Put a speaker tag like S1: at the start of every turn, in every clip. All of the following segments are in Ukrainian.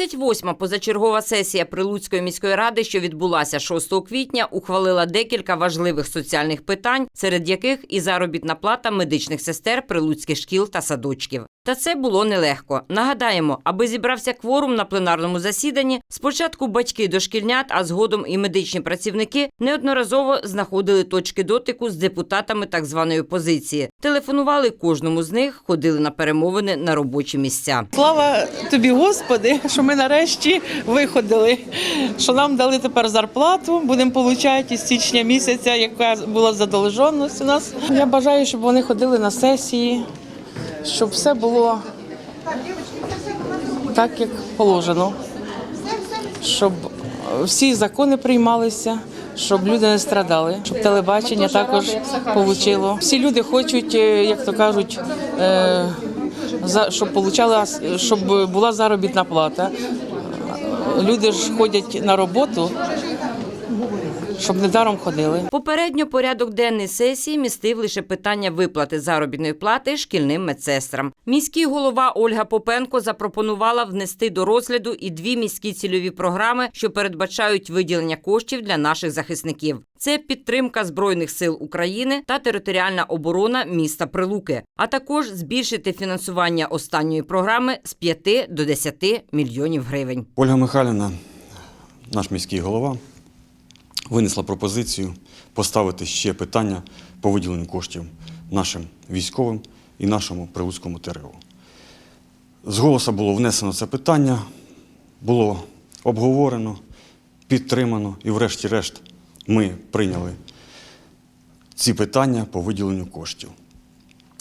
S1: 38-ма позачергова сесія Прилуцької міської ради, що відбулася 6 квітня, ухвалила декілька важливих соціальних питань, серед яких і заробітна плата медичних сестер прилуцьких шкіл та садочків. Та це було нелегко. Нагадаємо, аби зібрався кворум на пленарному засіданні, спочатку батьки дошкільнят, а згодом і медичні працівники неодноразово знаходили точки дотику з депутатами так званої опозиції. Телефонували кожному з них, ходили на перемовини на робочі місця.
S2: Слава тобі, Господи, що ми нарешті виходили. Що нам дали тепер зарплату, будемо отримати з січня місяця, яка була задолженість у нас. Я бажаю, щоб вони ходили на сесії, щоб все було так, як положено, щоб всі закони приймалися. Щоб люди не страдали, щоб телебачення також отримало. Всі люди хочуть, е, як то кажуть, е, щоб получала, щоб була заробітна плата. Люди ж ходять на роботу, щоб недаром ходили.
S1: Попередньо порядок денний сесії містив лише питання виплати заробітної плати шкільним медсестрам. Міський голова Ольга Попенко запропонувала внести до розгляду і дві міські цільові програми, що передбачають виділення коштів для наших захисників. Це підтримка збройних сил України та територіальна оборона міста Прилуки, а також збільшити фінансування останньої програми з 5 до 10 мільйонів гривень.
S3: Ольга Михайлівна, наш міський голова, винесла пропозицію поставити ще питання по виділенню коштів нашим військовим і нашому прилуцькому ТРО. З голосу було внесено це питання, було обговорено, підтримано і, врешті-решт, ми прийняли ці питання по виділенню коштів.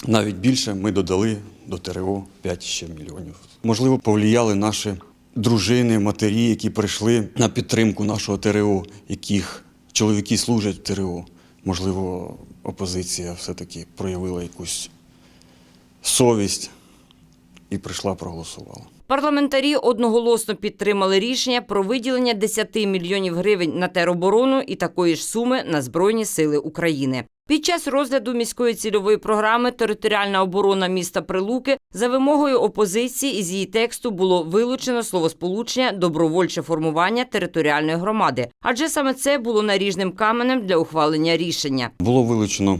S3: Навіть більше ми додали до ТРО 5 ще мільйонів. Можливо, повлияли наші дружини, матері, які прийшли на підтримку нашого ТРО, яких чоловіки служать в ТРО. Можливо, опозиція все-таки проявила якусь совість і прийшла, проголосувала.
S1: Парламентарі одноголосно підтримали рішення про виділення 10 мільйонів гривень на тероборону і такої ж суми на Збройні сили України. Під час розгляду міської цільової програми Територіальна оборона міста Прилуки за вимогою опозиції із її тексту було вилучено словосполучення добровольче формування територіальної громади, адже саме це було наріжним каменем для ухвалення рішення.
S3: Було вилучено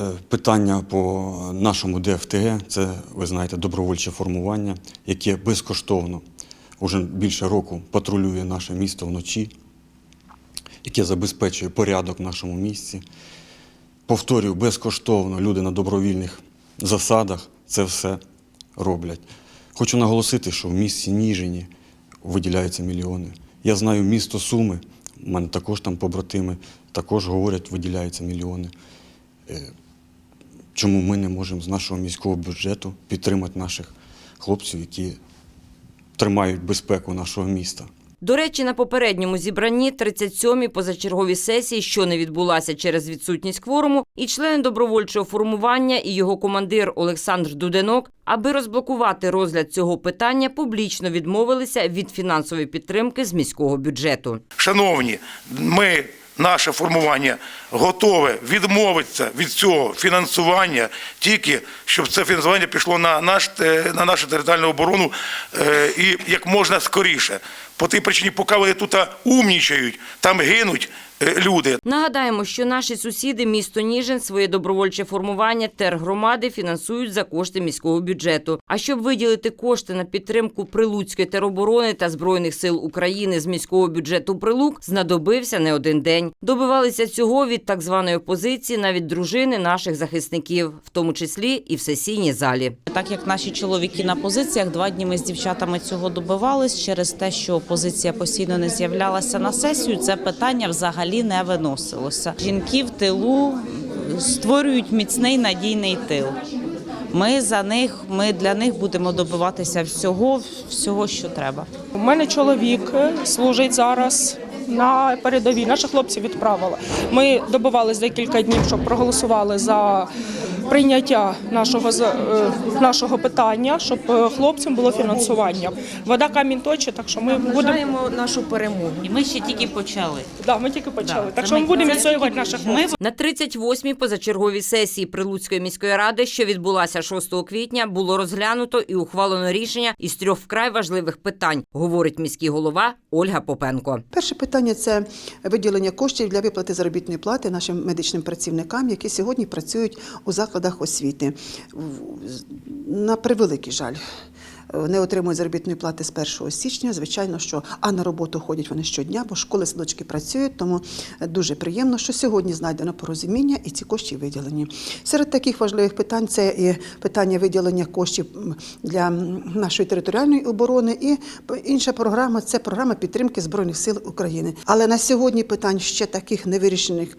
S3: е, питання по нашому ДФТГ, це, ви знаєте, добровольче формування, яке безкоштовно уже більше року патрулює наше місто вночі, яке забезпечує порядок в нашому місті. Повторюю, безкоштовно люди на добровільних засадах це все роблять. Хочу наголосити, що в місті Ніжині виділяються мільйони. Я знаю місто Суми, у мене також там побратими, також говорять, виділяються мільйони. Е, Чому ми не можемо з нашого міського бюджету підтримати наших хлопців, які тримають безпеку нашого міста?
S1: До речі, на попередньому зібранні 37-й позачерговій сесії, що не відбулася через відсутність кворуму, і члени добровольчого формування і його командир Олександр Дуденок, аби розблокувати розгляд цього питання, публічно відмовилися від фінансової підтримки з міського бюджету.
S4: Шановні, ми, наше формування, готове відмовитися від цього фінансування, тільки щоб це фінансування пішло на, наш, е, на нашу територіальну оборону е, і як можна скоріше. По тій причині, поки вони тут умнічають, там гинуть е, люди.
S1: Нагадаємо, що наші сусіди місто Ніжин своє добровольче формування тергромади фінансують за кошти міського бюджету. А щоб виділити кошти на підтримку Прилуцької тероборони та збройних сил України з міського бюджету Прилук, знадобився не один день. Добивалися цього від так званої опозиції навіть дружини наших захисників, в тому числі і в сесійній залі.
S5: Так як наші чоловіки на позиціях, два дні ми з дівчатами цього добивались через те, що опозиція постійно не з'являлася на сесію. Це питання взагалі не виносилося. Жінки в тилу створюють міцний надійний тил. Ми за них, ми для них будемо добиватися всього, всього, що треба.
S6: У мене чоловік служить зараз на передовій. Наших хлопців відправила. Ми добивались декілька днів, щоб проголосували за прийняття нашого е, нашого питання, щоб е, хлопцям було фінансування. Вода камінь точить, так що ми будемо
S7: нашу перемогу.
S5: І ми ще тільки почали.
S6: да, ми тільки почали.
S5: Да,
S6: так що ми
S5: ми-
S6: будемо
S5: це
S6: відстоювати наших
S5: ми
S6: хлопців.
S1: На 38-й позачерговій сесії Прилуцької міської ради, що відбулася 6 квітня, було розглянуто і ухвалено рішення із трьох вкрай важливих питань, говорить міський голова Ольга Попенко.
S8: Перше питання це виділення коштів для виплати заробітної плати нашим медичним працівникам, які сьогодні працюють у закладах освіти. В- На превеликий жаль. Е, Не отримують заробітної плати з 1 січня. Звичайно, що а на роботу ходять вони щодня, бо школи садочки працюють. Тому е, дуже приємно, що сьогодні знайдено порозуміння і ці кошти виділені. Серед таких важливих питань це і питання виділення коштів для нашої територіальної оборони. І інша програма це програма підтримки збройних сил України. Але на сьогодні питань ще таких невирішених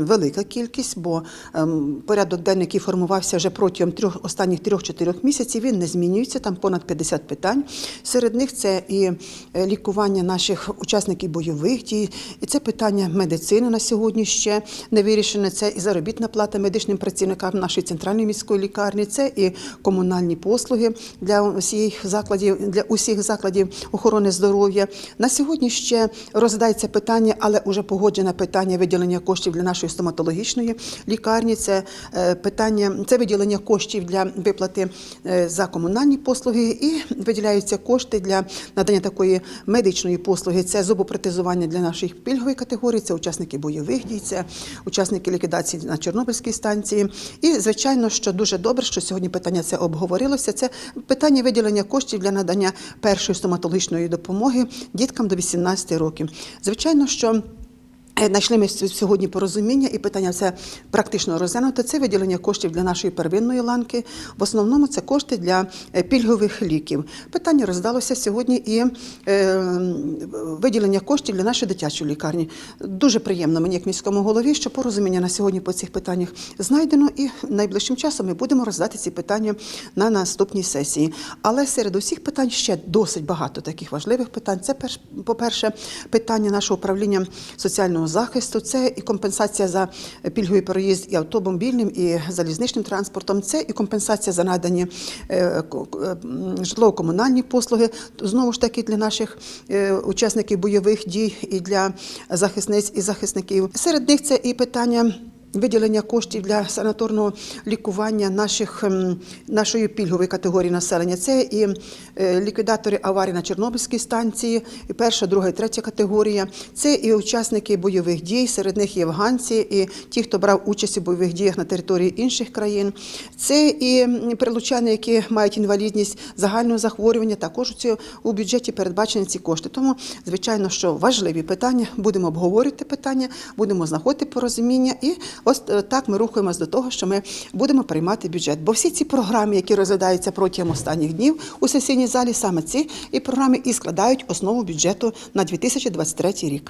S8: велика кількість, бо ем, порядок денний, який формувався вже протягом трьох останніх трьох-чотирьох місяців, він не змінюється. Там понад 50 питань. Серед них це і е, лікування наших учасників бойових дій, і це питання медицини на сьогодні ще не вирішене. Це і заробітна плата медичним працівникам нашої центральної міської лікарні, це і комунальні послуги для усіх закладів для усіх закладів охорони здоров'я. На сьогодні ще розглядається питання, але вже погоджене питання виділення коштів для нашої стоматологічної лікарні. Це е, питання, це виділення коштів для виплати е, за комунальні послуги, і виділяються кошти для надання такої медичної послуги. Це зубопротезування для наших пільгової категорії, це учасники бойових дій, це учасники ліквідації на Чорнобильській станції. І звичайно, що дуже добре, що сьогодні питання це обговорилося. Це питання виділення коштів для надання першої стоматологічної допомоги діткам до 18 років. Звичайно, що Знайшли ми сьогодні порозуміння і питання це практично розглянуто. Це виділення коштів для нашої первинної ланки. В основному це кошти для е, пільгових ліків. Питання роздалося сьогодні і е, виділення коштів для нашої дитячої лікарні. Дуже приємно мені, як міському голові, що порозуміння на сьогодні по цих питаннях знайдено, і найближчим часом ми будемо роздати ці питання на наступній сесії. Але серед усіх питань ще досить багато таких важливих питань. Це перш, по-перше, питання нашого управління соціального захисту, це і компенсація за пільговий проїзд і автомобільним, і залізничним транспортом, це і компенсація за надані е, житлово-комунальні послуги, знову ж таки для наших е, учасників бойових дій і для захисниць і захисників. Серед них це і питання. Виділення коштів для санаторного лікування наших, ем, нашої пільгової категорії населення. Це і е, ліквідатори аварії на Чорнобильській станції, і перша, друга і третя категорія. Це і учасники бойових дій, серед них і афганці, і ті, хто брав участь у бойових діях на території інших країн. Це і прилучани, які мають інвалідність загального захворювання. Також у бюджеті передбачені ці кошти. Тому, звичайно, що важливі питання. Будемо обговорювати питання, будемо знаходити порозуміння. І ось е, так ми рухаємось до того, що ми будемо приймати бюджет. Бо всі ці програми, які розглядаються протягом останніх днів у сесійній залі, саме ці і програми і складають основу бюджету на 2023 рік.